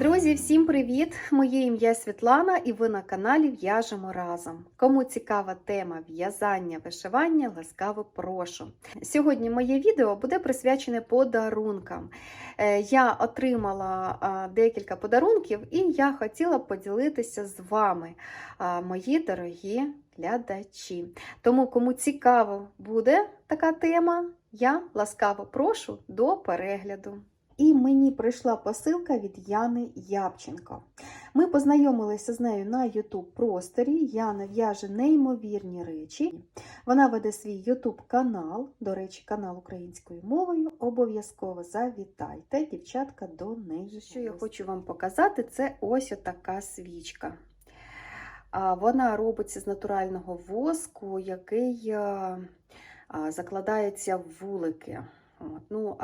Друзі, всім привіт! Моє ім'я Світлана і ви на каналі В'яжемо разом. Кому цікава тема в'язання, вишивання, ласкаво прошу. Сьогодні моє відео буде присвячене подарункам. Е, Я отримала декілька подарунків і я хотіла поділитися з вами, мої дорогі глядачі. Тому, кому цікаво буде така тема, я ласкаво прошу до перегляду. І мені прийшла посилка від Яни Ябченко. Ми познайомилися з нею на YouTube просторі. Яна в'яже неймовірні речі. Вона веде свій YouTube канал, до речі, канал українською мовою. Обов'язково завітайте, дівчатка, до неї. Що я хочу вам показати, це ось така свічка. Вона робиться з натурального воску, який а, закладається в вулики. Ну,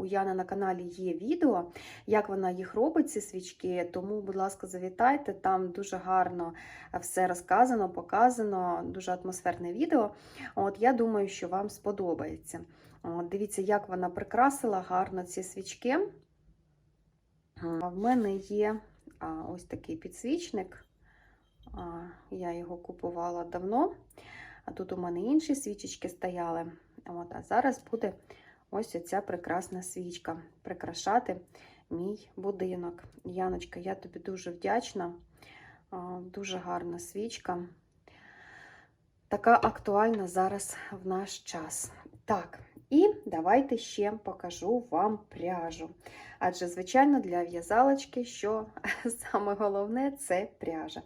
у Яни на каналі є відео, як вона їх робить, ці свічки. Тому, будь ласка, завітайте. Там дуже гарно все розказано, показано, дуже атмосферне відео. От, Я думаю, що вам сподобається. От, Дивіться, як вона прикрасила гарно ці свічки. В мене є ось такий підсвічник. Я його купувала давно. А тут у мене інші свічечки стояли. От, А зараз буде ось оця прекрасна свічка прикрашати мій будинок. Яночка, я тобі дуже вдячна. Дуже гарна свічка. Така актуальна зараз в наш час. Так, і давайте ще покажу вам пряжу. Адже, звичайно, для в'язалочки, що саме головне це пряжа.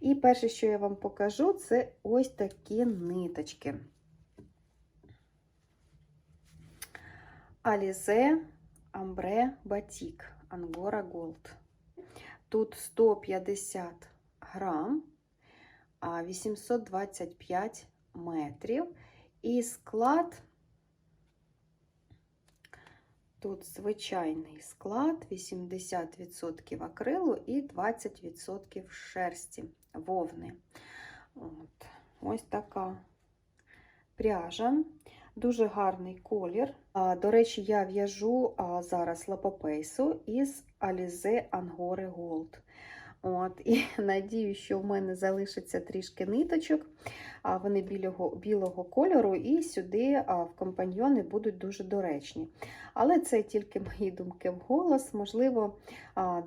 І перше, що я вам покажу, це ось такі ниточки. Alize Ambre Batik Angora Gold. Тут 150 грам, 825 метрів. І склад, тут звичайний склад, 80% акрилу і 20% шерсті вовни. От. Ось така пряжа. Дуже гарний колір. До речі, я в'яжу зараз лапопейсу із Alize Angore Gold. От, І надію, що в мене залишиться трішки ниточок, а вони білого білого кольору, і сюди в компаньйони будуть дуже доречні. Але це тільки мої думки вголос. Можливо,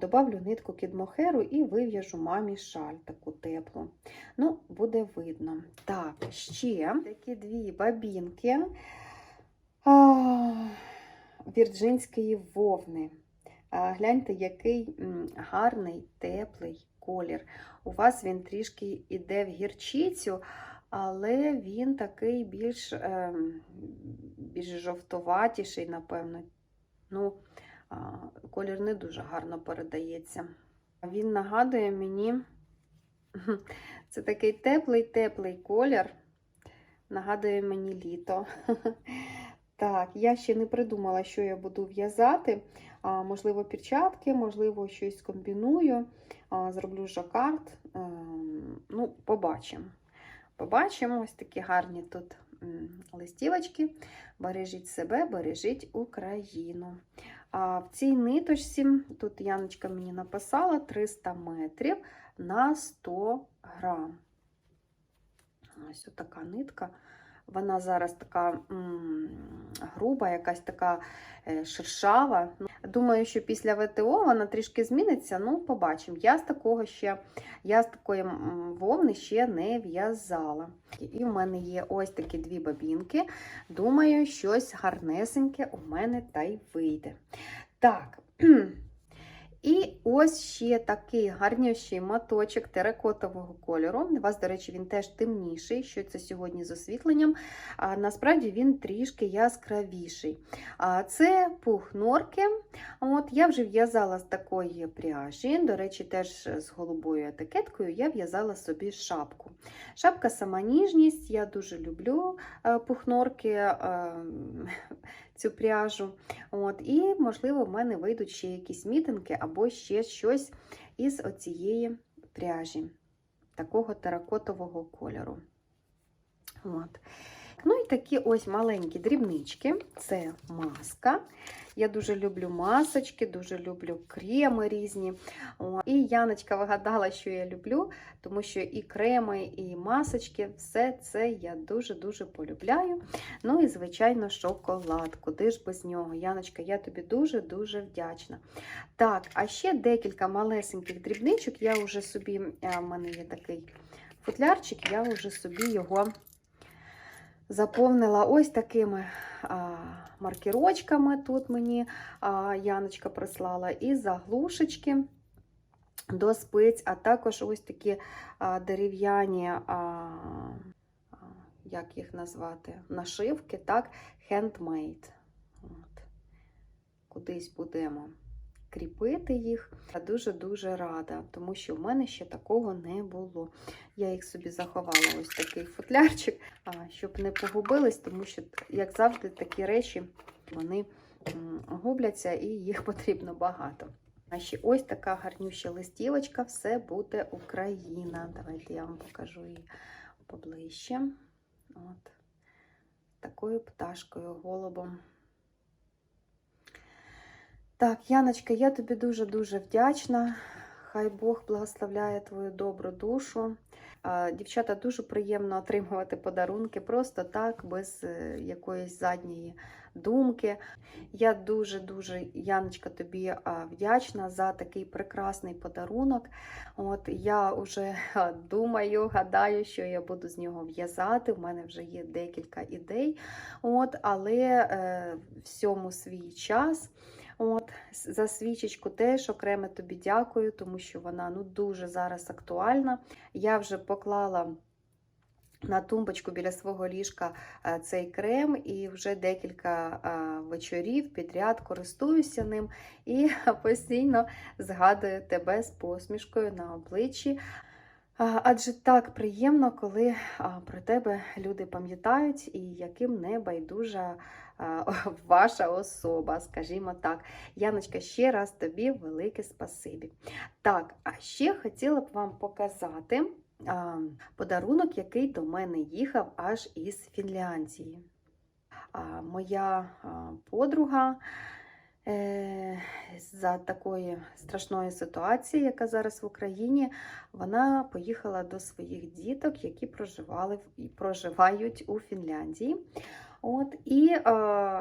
добавлю нитку кідмохеру і вив'яжу мамі шаль таку теплу. Ну, буде видно. Так, ще такі дві бабінки вірджинської вовни. Гляньте, який гарний, теплий колір. У вас він трішки йде в гірчицю, але він такий більш ем, більш жовтуватіший, напевно. Ну, Колір не дуже гарно передається. Він нагадує мені, це такий теплий-теплий колір, нагадує мені літо. Так, я ще не придумала, що я буду в'язати. Можливо, перчатки, можливо, щось комбіную, зроблю жакард. Ну, побачимо. Побачимо ось такі гарні тут листівочки. Бережіть себе, бережіть Україну. А в цій ниточці, тут Яночка мені написала 300 метрів на 100 грам. Ось така нитка. Вона зараз така груба, якась така е, шершава. Думаю, що після ВТО вона трішки зміниться, ну, побачимо. Я з такого ще, я з такої вовни ще не в'язала. І в мене є ось такі дві бабінки. Думаю, щось гарнесеньке у мене та й вийде. Так. І ось ще такий гарніший моточок теракотового кольору. У вас, до речі, він теж темніший, що це сьогодні з освітленням. А насправді він трішки яскравіший. А Це пух норки. От, Я вже в'язала з такої пряжі. До речі, теж з голубою етикеткою я в'язала собі шапку. Шапка сама ніжність, я дуже люблю пухнорки цю пряжу. От, І, можливо, в мене вийдуть ще якісь мітинги або ще щось із оцієї пряжі, такого теракотового кольору. От. Ну і такі ось маленькі дрібнички. Це маска. Я дуже люблю масочки, дуже люблю креми різні. О, І Яночка вигадала, що я люблю, тому що і креми, і масочки, все це я дуже-дуже полюбляю. Ну і, звичайно, шоколад. Куди ж без нього? Яночка, я тобі дуже-дуже вдячна. Так, а ще декілька малесеньких дрібничок. Я вже собі, е, в мене є такий футлярчик, я вже собі його заповнила ось такими а, маркерочками. Тут мені а, Яночка прислала, і заглушечки до спиць, а також ось такі а, дерев'яні, а, як їх назвати, нашивки, так, handmade. От. Кудись будемо кріпити їх. Я дуже-дуже рада, тому що в мене ще такого не було. Я їх собі заховала ось такий футлярчик, щоб не погубились, тому що, як завжди, такі речі вони губляться і їх потрібно багато. А ще ось така гарнюща листівочка, все буде Україна. Давайте я вам покажу її поближче. От. Такою пташкою, голубом. Так, Яночка, я тобі дуже-дуже вдячна. Хай Бог благословляє твою добру душу. Дівчата, дуже приємно отримувати подарунки просто так, без е, якоїсь задньої думки. Я дуже-дуже, Яночка, тобі вдячна за такий прекрасний подарунок. От Я вже думаю, гадаю, що я буду з нього в'язати. У мене вже є декілька ідей. От, Але е, всьому свій час. За свічечку теж окремо тобі дякую, тому що вона ну, дуже зараз актуальна. Я вже поклала на тумбочку біля свого ліжка е, цей крем і вже декілька е, вечорів підряд користуюся ним і постійно згадую тебе з посмішкою на обличчі. Адже так приємно, коли про тебе люди пам'ятають і яким не байдужа а, ваша особа, скажімо так. Яночка, ще раз тобі велике спасибі. Так, а ще хотіла б вам показати подарунок, який до мене їхав аж із Фінляндії. Моя подруга. Е, За такої страшної ситуації, яка зараз в Україні, вона поїхала до своїх діток, які проживали і проживають у Фінляндії. От, І е,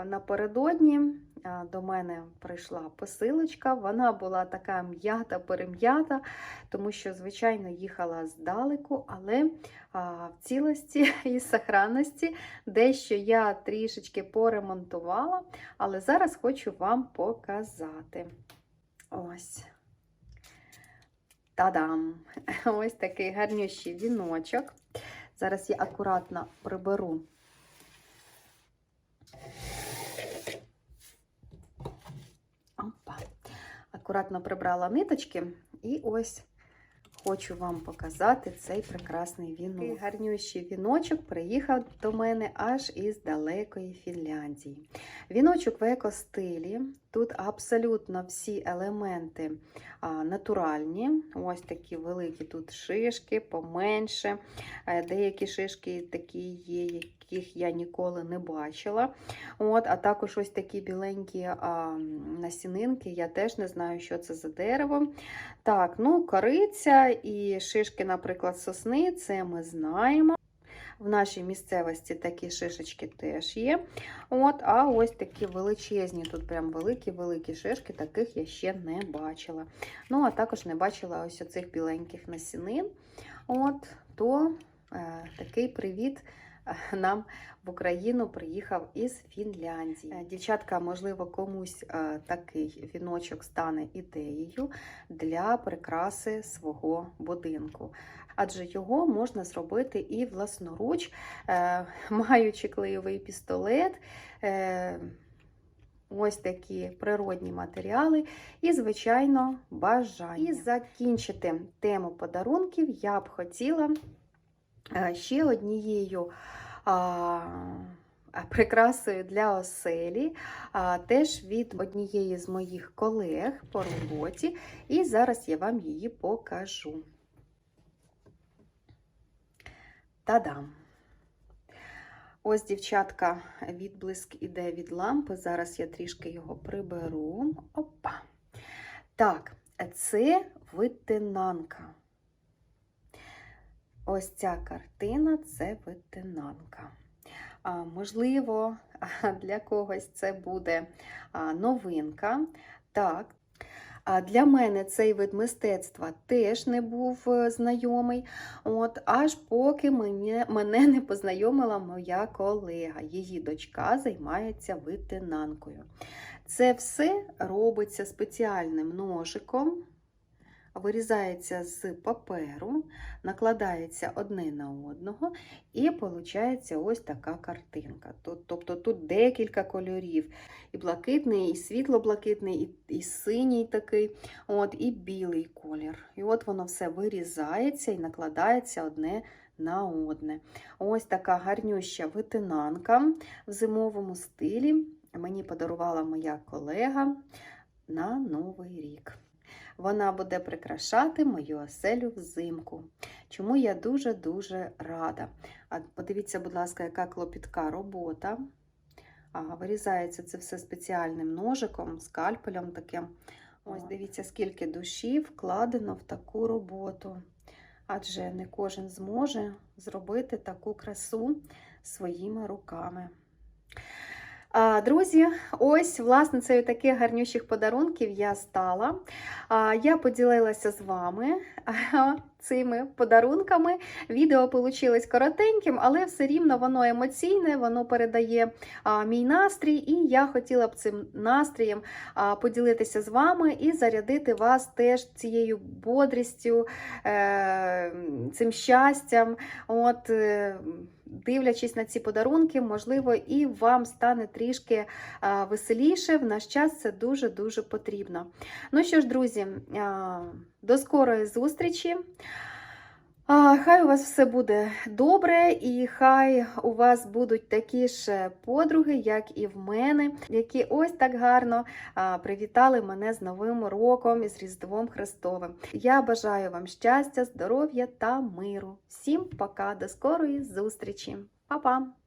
напередодні е, до мене прийшла посилочка. Вона була така м'ята, перем'ята, тому що, звичайно, їхала здалеку, але е, в цілості і сохранності дещо я трішечки поремонтувала, але зараз хочу вам показати. Ось. Та-дам! Ось такий гарнющий віночок. Зараз я акуратно приберу. Опа. Акуратно прибрала ниточки. І ось хочу вам показати цей прекрасний вінок. Такий гарнющий віночок приїхав до мене аж із далекої Фінляндії. Віночок в екостилі. Тут абсолютно всі елементи а, натуральні. Ось такі великі тут шишки, поменше. Е, Деякі шишки такі є, яких я ніколи не бачила. От, А також ось такі біленькі а, насінинки. Я теж не знаю, що це за дерево. Так, ну, кориця і шишки, наприклад, сосни, це ми знаємо. В нашій місцевості такі шишечки теж є. От, А ось такі величезні, тут прям великі-великі шишки, таких я ще не бачила. Ну, а також не бачила ось оцих біленьких насінин. От, То е, такий привіт нам в Україну приїхав із Фінляндії. Е, Дівчатка, можливо, комусь е, такий віночок стане ідеєю для прикраси свого будинку. Адже його можна зробити і власноруч, е, маючи клеєвий пістолет. Ось такі природні матеріали і, звичайно, бажання. І закінчити тему подарунків я б хотіла ще однією прикрасою для оселі, теж від однієї з моїх колег по роботі. І зараз я вам її покажу. Та-дам! Ось, дівчатка, відблиск іде від лампи. Зараз я трішки його приберу. Опа. Так, це витинанка. Ось ця картина це витинанка. Можливо, для когось це буде новинка. Так. Для мене цей вид мистецтва теж не був е, знайомий, от, аж поки мене, мене не познайомила моя колега. Її дочка займається витинанкою. Це все робиться спеціальним ножиком, вирізається з паперу, накладається одне на одного, і виходить ось така картинка. Тобто тут декілька кольорів: і блакитний, і світло-блакитний, і, синій такий, от, і білий колір. І от воно все вирізається і накладається одне на одне. Ось така гарнюща витинанка в зимовому стилі. Мені подарувала моя колега на Новий рік. Вона буде прикрашати мою оселю взимку. Чому я дуже-дуже рада. А подивіться, будь ласка, яка клопітка робота. А, вирізається це все спеціальним ножиком, скальпелем таким. Ось дивіться, скільки душі вкладено в таку роботу. Адже не кожен зможе зробити таку красу своїми руками. Друзі, ось власницею таких гарнющих подарунків я стала. Я поділилася з вами цими подарунками. Відео вийшло коротеньким, але все рівно воно емоційне, воно передає мій настрій, і я хотіла б цим настроєм поділитися з вами і зарядити вас теж цією бодрістю, е, цим щастям. От, е, Дивлячись на ці подарунки, можливо, і вам стане трішки веселіше. В наш час це дуже-дуже потрібно. Ну що ж, друзі, до скорої зустрічі. Хай у вас все буде добре, і хай у вас будуть такі ж подруги, як і в мене, які ось так гарно привітали мене з Новим роком і з Різдвом Христовим. Я бажаю вам щастя, здоров'я та миру. Всім пока, до скорої зустрічі, Па-па!